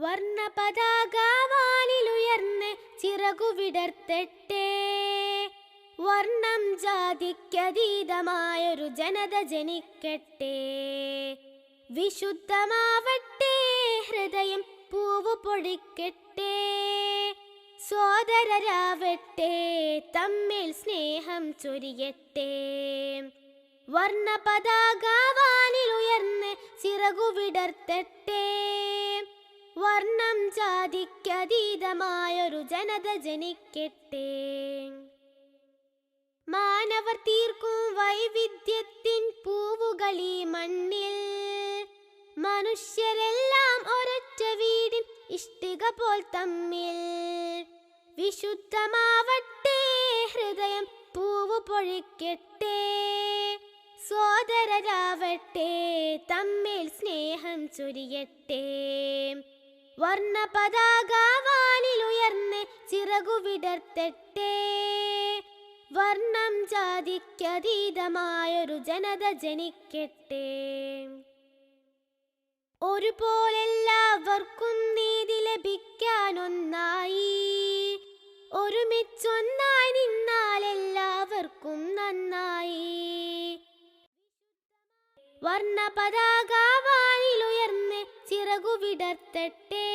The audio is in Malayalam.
വർണ ചിറകുവിടർത്തട്ടെ. വർണം ജാതിക്കതീതമായൊരു ജനത ജനിക്കട്ടെ. വിശുദ്ധമാവട്ടെ ഹൃദയം പൂവ് പൊഴിക്കട്ടെ. സോദരരാവട്ടെ തമ്മിൽ സ്നേഹം ചൊരിയട്ടെ. വർണ ചിറകുവിടർത്തട്ടെ. വർണം ജാതിക്കതീതമായൊരു ജനത ജനിക്കട്ടെ. മാനവർ തീർക്കും വൈവിധ്യത്തിൻ പൂവുകളി മണ്ണിൽ. മനുഷ്യരെല്ലാം ഒരൊറ്റ വീടിൻ ഇഷ്ടിക പോൽ തമ്മിൽ. വിശുദ്ധമാവട്ടെ ഹൃദയം പൂവ് പൊഴിക്കട്ടെ. സോദരരാവട്ടെ തമ്മിൽ സ്നേഹം ചൊരിയട്ടെ. വർണ പതാകവാനിലുയർന്ന് വർണം ജാതിക്കതീതമായൊരു ജനത ജനിക്കട്ടെ. ഒരുപോലെല്ലാവർക്കും നീതി ലഭിക്കാനൊന്നായി. ഒരുമിച്ചൊന്നായി നിന്നാൽ എല്ലാവർക്കും നന്നായി. വർണ പതാകവാനിലുയർന്ന് ചിറകുവിടർത്തട്ടെ